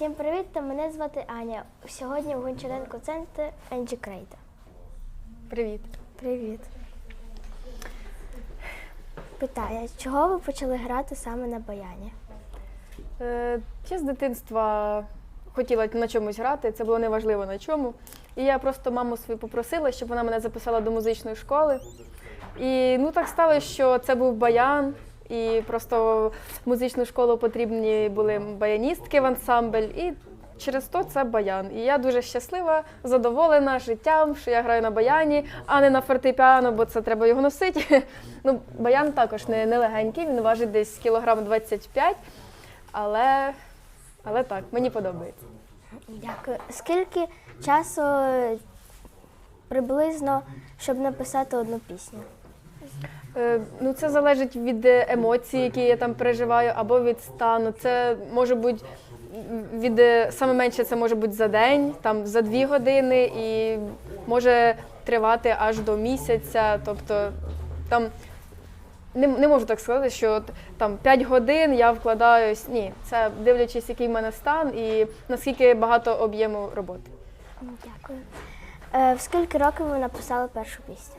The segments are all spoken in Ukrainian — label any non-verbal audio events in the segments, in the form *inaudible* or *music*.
Всім привіт! та Мене звати Аня. Сьогодні в Гончаренко центрі Енджі Крейда. Привіт. Привіт. Питає, чого ви почали грати саме на баяні? Е, Я з дитинства хотіла на чомусь грати, це було неважливо на чому. І я просто маму свою попросила, щоб вона мене записала до музичної школи. І ну так сталося, що це був баян, і просто в музичну школу потрібні були баяністки в ансамбль. І через то це баян. І я дуже щаслива, задоволена життям, що я граю на баяні, а не на фортепіано, бо це треба його носити. *laughs* Ну, баян також не, не легенький, він важить десь кілограм 25, але, але так, мені подобається. Дякую. Скільки часу приблизно, щоб написати одну пісню? Е, Ну, це залежить від емоцій, які я там переживаю, або від стану. Це може бути від е, саме менше це може бути за день, там за дві години, і може тривати аж до місяця. Тобто там не, не можу так сказати, що от, там 5 годин я вкладаюсь. Ні, це дивлячись, який в мене стан і наскільки багато об'єму роботи. Дякую. Е, в скільки років ви написали першу пісню?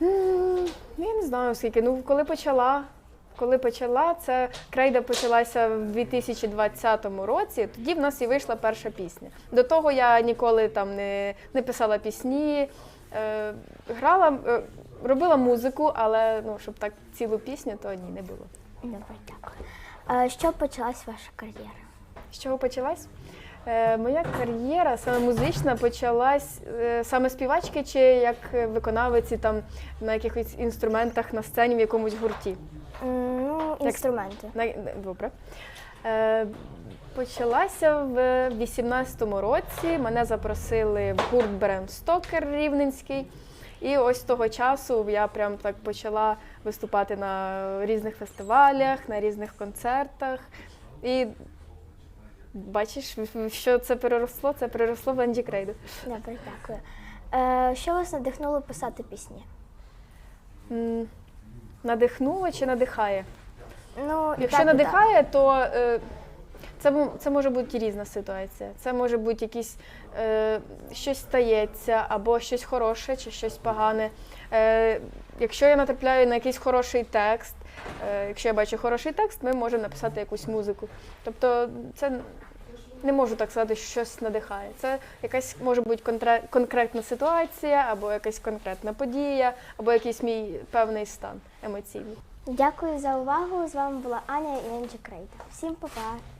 Ну, я не знаю скільки. Ну, коли почала, коли почала, це крейда почалася в 2020 році. Тоді в нас і вийшла перша пісня. До того я ніколи там не, не писала пісні, е, грала, е, робила музику, але ну, щоб так цілу пісню, то ні, не було. Добре, дякую. Е, з почалась ваша кар'єра? З чого почалась? Е, моя кар'єра саме музична почалась е, саме співачки чи як виконавиці там на якихось інструментах на сцені в якомусь гурті. Ну, інструменти. Добре. Е, почалася в 18-му році. Мене запросили в гурт Бренд Стокер Рівненський. І ось з того часу я прям так почала виступати на різних фестивалях, на різних концертах. І бачиш, що це переросло? Це переросло в Енді Крейду. Добре, дякую. Е, що вас надихнуло писати пісні? М, Надихнуло чи надихає? Ну, і Якщо так, і так. надихає, то е, це, це може бути різна ситуація. Це може бути якісь е, щось стається, або щось хороше, чи щось погане. Е, якщо я натрапляю на якийсь хороший текст, е, якщо я бачу хороший текст, ми можемо написати якусь музику. Тобто це не можу так сказати, що щось надихає. Це якась може бути контре- конкретна ситуація, або якась конкретна подія, або якийсь мій певний стан емоційний. Дякую за увагу. З вами була Аня і Крейда. Всім па-па!